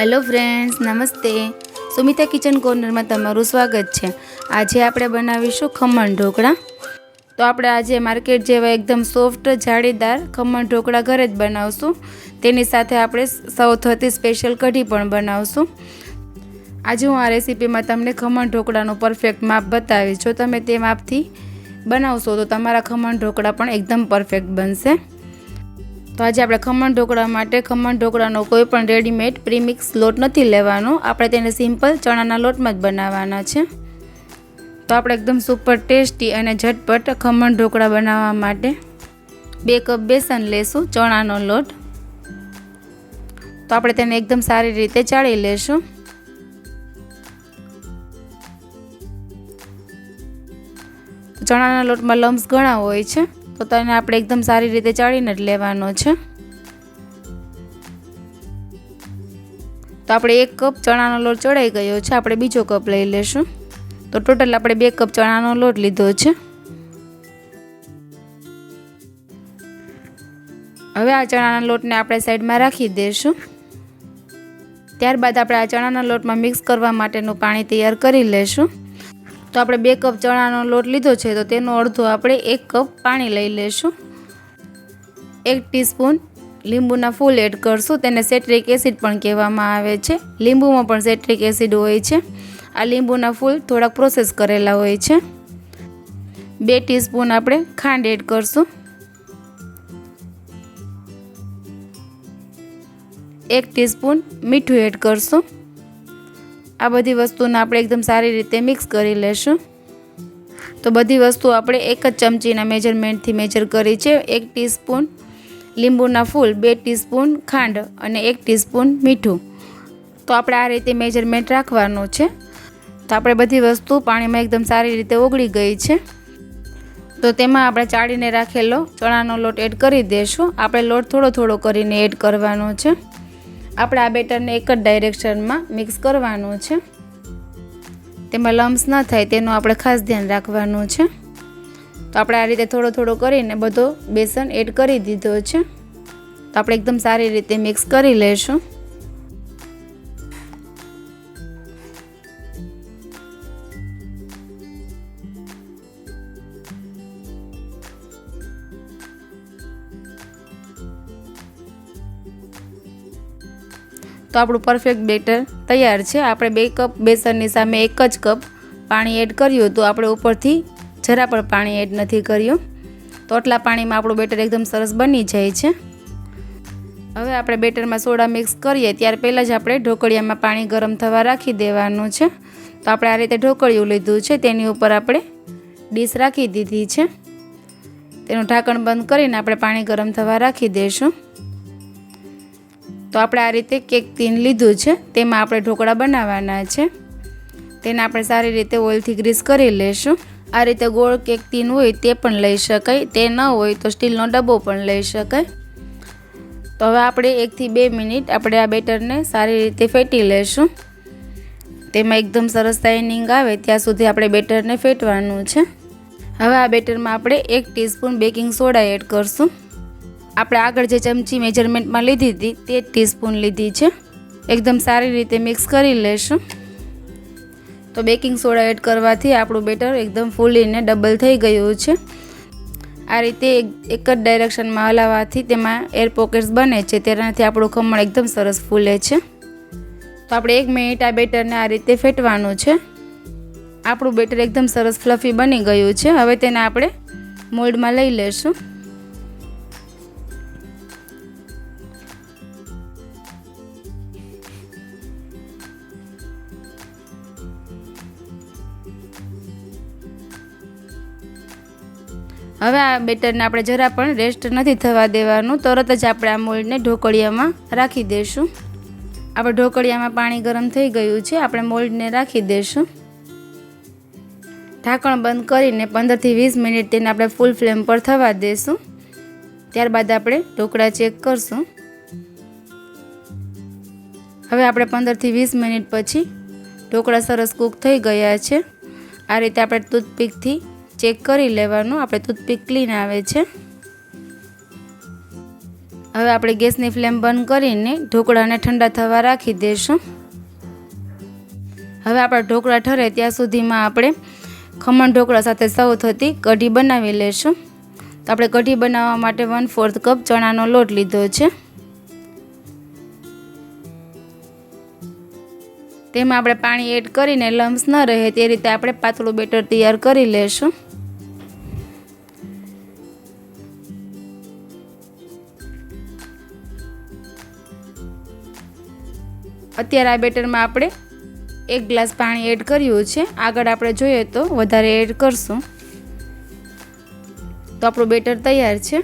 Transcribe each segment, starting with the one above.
Hello friends નમસ્તે. Sumita kitchen કોર્નરમાં તમારું સ્વાગત છે. આજે આપણે બનાવીશું ખમણ ઢોકળા. તો આપણે આજે માર્કેટ જેવા એકદમ સોફ્ટ, જાળીદાર ખમણ ઢોકળા ઘરે જ બનાવશું. તેની સાથે આપણે સાઉથથી સ્પેશિયલ કઢી પણ બનાવશું. આજે હું આ રેસીપીમાં તમને ખમણ ઢોકળાનું પરફેક્ટ માપ બતાવીશ. જો તમે તે માપથી બનાવશો તો તમારા ખમણ ઢોકળા પણ એકદમ પરફેક્ટ બનશે. તો આજે આપણે ખમણ ઢોકળા માટે ખમણ ઢોકળાનો કોઈ પણ રેડીમેડ પ્રીમિક્સ લોટ નથી લેવાનો. આપણે તેને સિમ્પલ ચણાના લોટમાં જ બનાવવાના છે. તો આપણે એકદમ સુપર ટેસ્ટી અને ઝટપટ ખમણ ઢોકળા બનાવવા માટે બે કપ બેસન લેશું ચણાનો લોટ. તો આપણે તેને એકદમ સારી રીતે ચાળી લેશું. ચણાના લોટમાં લમ્સ ઘણા હોય છે. તો તેને આપણે એકદમ સારી રીતે ચાળીને જ લેવાનો છે. તો આપણે એક કપ ચણાનો લોટ ચડાઈ ગયો છે. આપણે બીજો કપ લઈ લેશું. તો ટોટલ આપણે બે કપ ચણાનો લોટ લીધો છે. હવે આ ચણાના લોટને આપણે સાઈડમાં રાખી દઈશું ત્યારબાદ આપણે આ ચણાના લોટમાં મિક્સ કરવા માટેનું પાણી તૈયાર કરી લેશું. તો આપણે બે કપ ચણાનો લોટ લીધો છે, તો તેનો અડધો આપણે એક કપ પાણી લઈ લેશું એક ટીસ્પૂન લીંબુના ફૂલ એડ કરશું, તેને સેટ્રિક એસિડ પણ કહેવામાં આવે છે. લીંબુમાં પણ સેટ્રિક એસિડ હોય છે. આ લીંબુના ફૂલ થોડાક પ્રોસેસ કરેલા હોય છે. બે ટીસ્પૂન આપણે ખાંડ એડ કરશું. એક ટીસ્પૂન મીઠું એડ કરશું. આ બધી વસ્તુને આપણે એકદમ સારી રીતે મિક્સ કરી લેશું. તો બધી વસ્તુ આપણે એક જ ચમચીના મેજરમેન્ટથી મેજર કરી છે. એક ટીસ્પૂન લીંબુના ફૂલ, બે ટીસ્પૂન ખાંડ અને એક ટીસ્પૂન મીઠું. તો આપણે આ રીતે મેજરમેન્ટ રાખવાનું છે. તો આપણે બધી વસ્તુ પાણીમાં એકદમ સારી રીતે ઓગળી ગઈ છે. તો તેમાં આપણે ચાળીને રાખેલો ચણાનો લોટ એડ કરી દઈશું આપણે લોટ થોડો થોડો કરીને એડ કરવાનો છે. આપણે આ બેટરને એક જ ડાયરેક્શનમાં મિક્સ કરવાનું છે. તેમાં લમ્સ ન થાય, તેનું આપણે ખાસ ધ્યાન રાખવાનું છે. તો આપણે આ રીતે થોડો થોડો કરીને બધો બેસન એડ કરી દીધો છે. તો આપણે એકદમ સારી રીતે મિક્સ કરી લઈશું તો આપણું પરફેક્ટ બેટર તૈયાર છે. આપણે બે કપ બેસનની સામે એક જ કપ પાણી એડ કર્યું તો આપણે ઉપરથી જરા પણ પાણી એડ નથી કર્યું. તો આટલા પાણીમાં આપણું બેટર એકદમ સરસ બની જાય છે. હવે આપણે બેટરમાં સોડા મિક્સ કરીએ. ત્યાર પહેલાં જ આપણે ઢોકળિયામાં પાણી ગરમ થવા રાખી દેવાનું છે. તો આપણે આ રીતે ઢોકળિયું લીધું છે. તેની ઉપર આપણે ડીશ રાખી દીધી છે. તેનું ઢાંકણ બંધ કરીને આપણે પાણી ગરમ થવા રાખી દઈશું તો આપણે આ રીતે કેક તીન લીધું છે. તેમાં આપણે ઢોકળા બનાવવાના છે. તેને આપણે સારી રીતે ઓઇલથી ગ્રીસ કરી લેશું આ રીતે ગોળ કેક તીન હોય તે પણ લઈ શકાય. તે ન હોય તો સ્ટીલનો ડબ્બો પણ લઈ શકાય. તો હવે આપણે એકથી બે મિનિટ આપણે આ બેટરને સારી રીતે ફેટી લેશું તેમાં એકદમ સરસ શાઇનિંગ આવે ત્યાં સુધી આપણે બેટરને ફેટવાનું છે. હવે આ બેટરમાં આપણે એક ટીસ્પૂન બેકિંગ સોડા એડ કરશું. આપણે આગળ જે ચમચી મેજરમેન્ટમાં લીધી હતી, તે જ ટીસ્પૂન લીધી છે. એકદમ સારી રીતે મિક્સ કરી લેશું. તો બેકિંગ સોડા એડ કરવાથી આપણું બેટર એકદમ ફૂલીને ડબલ થઈ ગયું છે. આ રીતે એક જ ડાયરેક્શનમાં હલાવવાથી તેમાં એર પોકેટ્સ બને છે, તેનાથી આપણું ખમણ એકદમ સરસ ફૂલે છે. તો આપણે એક મિનિટ આ બેટરને આ રીતે ફેટવાનું છે. આપણું બેટર એકદમ સરસ ફ્લફી બની ગયું છે. હવે તેને આપણે મોલ્ડમાં લઈ લેશું. હવે આ બેટરને આપણે જરા પણ રેસ્ટ નથી થવા દેવાનું. તરત જ આપણે આ મોલ્ડને ઢોકળિયામાં રાખી દઈશું આપણે ઢોકળિયામાં પાણી ગરમ થઈ ગયું છે, આપણે મોલ્ડને રાખી દઈશું ઢાંકણ બંધ કરીને પંદરથી વીસ મિનિટ તેને આપણે ફૂલ ફ્લેમ પર થવા દઈશું ત્યારબાદ આપણે ઢોકળા ચેક કરશું. હવે આપણે પંદરથી વીસ મિનિટ પછી ઢોકળા સરસ કૂક થઈ ગયા છે. આ રીતે આપણે ટૂથપીકથી ચેક કરી લેવાનું. આપણે ટૂથપીક ક્લીન આવે છે. હવે આપણે ગેસની ફ્લેમ બંધ કરીને ઢોકળાને ઠંડા થવા રાખી દઈશું. હવે આપણા ઢોકળા ઠરે ત્યાં સુધીમાં આપણે ખમણ ઢોકળા સાથે સૌ થતી કઢી બનાવી લેશું તો આપણે કઢી બનાવવા માટે વન ફોર્થ કપ ચણાનો લોટ લીધો છે. તેમાં આપણે પાણી એડ કરીને લમ્સ ન રહે તે રીતે આપણે પાતળું બેટર તૈયાર કરી લેશું અત્યારે આ બેટરમાં આપણે એક ગ્લાસ પાણી એડ કર્યું છે. આગળ આપણે જોઈએ તો વધારે એડ કરશું. તો આપણું બેટર તૈયાર છે.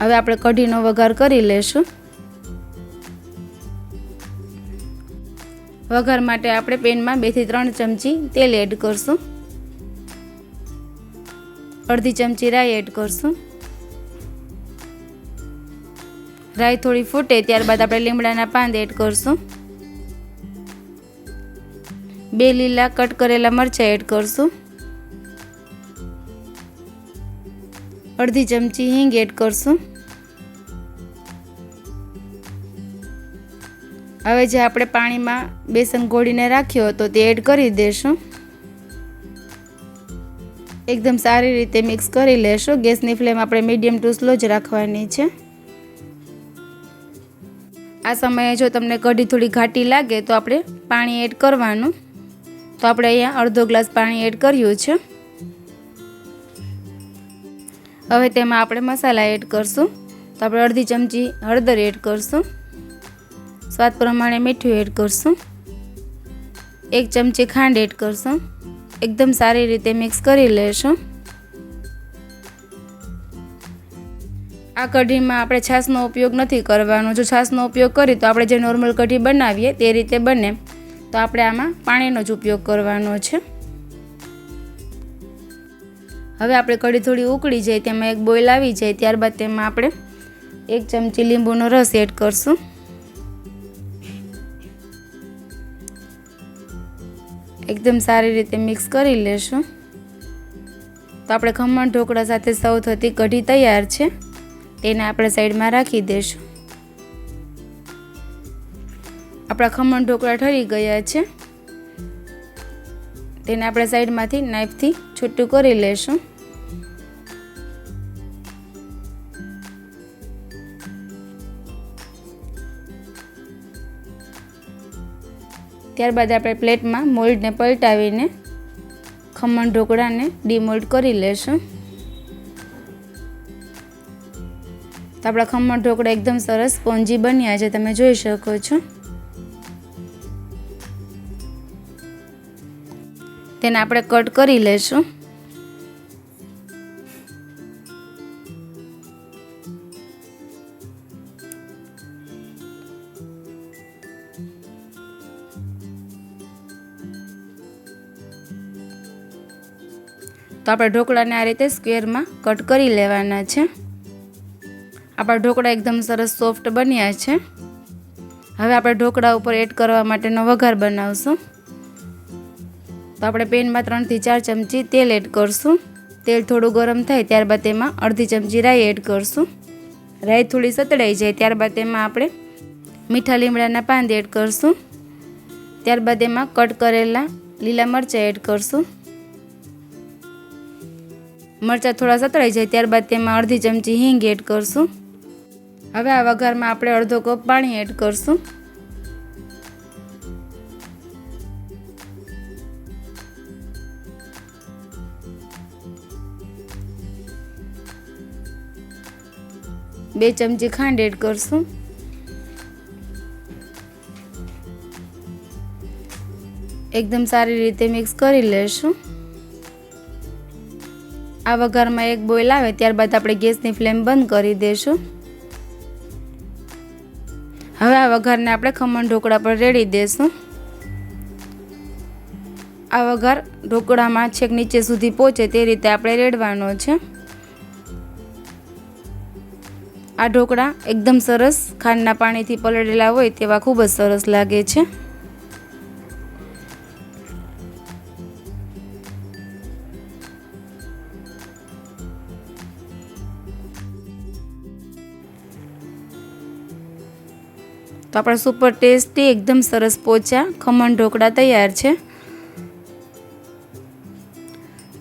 હવે આપણે કઢીનો વઘાર કરી લેશું. વઘાર માટે આપણે પેનમાં બેથી ત્રણ ચમચી તેલ એડ કરશું. અડધી ચમચી રાઈ એડ કરશું. રાઈ થોડી ફૂટે ત્યારબાદ આપણે લીમડાના પાન એડ કરશું. બે લીલા કટ કરેલા મરચાં એડ કરશું. અડધી ચમચી હિંગ એડ કરશું. હવે જે આપણે પાણીમાં બેસન ઘોળીને રાખ્યો હતો તે એડ કરી દેશું. એકદમ સારી રીતે મિક્સ કરી લેશું. ગેસની ફ્લેમ આપણે મીડિયમ ટુ સ્લો જ રાખવાની છે. આ સમયે જો તમને કઢી થોડી ઘાટી લાગે તો આપણે પાણી એડ કરવાનું. તો આપણે અહીંયા અડધો ગ્લાસ પાણી એડ કર્યું છે. હવે તેમાં આપણે મસાલા એડ કરશું. તો આપણે અડધી ચમચી હળદર એડ કરશું. સ્વાદ પ્રમાણે મીઠું એડ કરશું. એક ચમચી ખાંડ એડ કરશું. એકદમ સારી રીતે મિક્સ કરી લેશું. આ કઢીમાં આપણે છાશનો ઉપયોગ નથી કરવાનો. જો છાશનો ઉપયોગ કરીએ તો આપણે જે નોર્મલ કઢી બનાવીએ તે રીતે બને. તો આપણે આમાં પાણીનો જ ઉપયોગ કરવાનો છે. હવે આપણે કઢી થોડી ઉકળી જાય તેમાં એક બોઇલ આવી જાય, ત્યારબાદ તેમાં આપણે એક ચમચી લીંબુનો રસ એડ કરશું. એકદમ સારી રીતે મિક્સ કરી લેશું. તો આપણે ખમણ ઢોકળા સાથે સૌ થતી કઢી તૈયાર છે. તેને આપણે સાઈડમાં રાખી દઈશું આપણા ખમણ ઢોકળા ઠરી ગયા છે. તેને આપણે સાઈડમાંથી નાઈફથી છૂટું કરી લેશું. ત્યારબાદ આપણે પ્લેટમાં મોલ્ડને પલટાવીને ખમણ ઢોકળાને ડીમોલ્ડ કરી લેશું. તો આપણા ખમણ ઢોકળા એકદમ સરસ સ્પોન્જી બન્યા છે, તમે જોઈ શકો છો. તેને આપણે કટ કરી લેશું તો આપણે ઢોકળાને આ રીતે સ્ક્વેરમાં કટ કરી લેવાના છે. આપણા ઢોકળા એકદમ સરસ સોફ્ટ બન્યા છે. હવે આપણે ઢોકળા ઉપર એડ કરવા માટેનો વઘાર બનાવશું. તો આપણે પેનમાં ત્રણથી ચાર ચમચી તેલ એડ કરશું. તેલ થોડું ગરમ થાય ત્યારબાદ તેમાં અડધી ચમચી રાઈ એડ કરશું. રાઈ થોડી સતળાઈ જાય ત્યારબાદ તેમાં આપણે મીઠા લીમડાના પાન એડ કરશું. ત્યારબાદ એમાં કટ કરેલા લીલા મરચાં એડ કરશું. મરચાં થોડા સતળાઈ જાય ત્યારબાદ તેમાં અડધી ચમચી હિંગ એડ કરશું. હવે આ વઘારમાં આપણે અડધો કપ પાણી એડ કરશું. બે ચમચી ખાંડ એડ કરશું. એકદમ સારી રીતે મિક્સ કરી લેશું. આ વઘારમાં એક બોઇલ આવે ત્યારબાદ આપણે ગેસની ફ્લેમ બંધ કરી દઈશું હવે આ વઘારને આપણે ખમણ ઢોકળા પર રેડી દઈશું આ વઘાર ઢોકળામાં છેક નીચે સુધી પહોંચે તે રીતે આપણે રેડવાનો છે. આ ઢોકળા એકદમ સરસ ખાંડના પાણીથી પલળેલા હોય તેવા ખૂબ જ સરસ લાગે છે. તો આપણા સુપર ટેસ્ટી, એકદમ સરસ પોચા ખમણ ઢોકળા તૈયાર છે.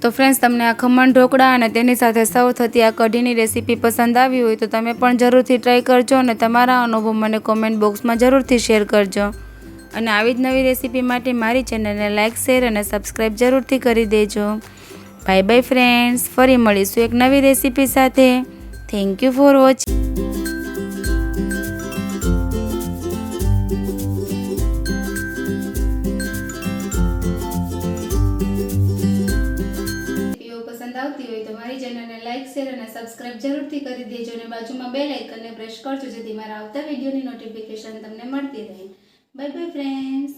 તો ફ્રેન્ડ્સ તમને આ ખમણ ઢોકળા અને તેની સાથે સર્વ થતી આ કઢીની રેસીપી પસંદ આવી હોય તો તમે પણ જરૂરથી ટ્રાય કરજો અને તમારા અનુભવ મને કોમેન્ટ બોક્સમાં જરૂરથી શેર કરજો. અને આવી જ નવી રેસીપી માટે મારી ચેનલને લાઇક શેર અને સબસ્ક્રાઈબ જરૂરથી કરી દેજો. બાય બાય ફ્રેન્ડ્સ ફરી મળીશું એક નવી રેસીપી સાથે. થેન્ક યુ ફોર વોચિંગ જરૂરથી કરી દેજો અને બાજુમાં બેલ આઇકનને પ્રેસ કરજો, જેથી મારા આવતા વિડીયોની નોટિફિકેશન તમને મળતી રહે. Bye bye friends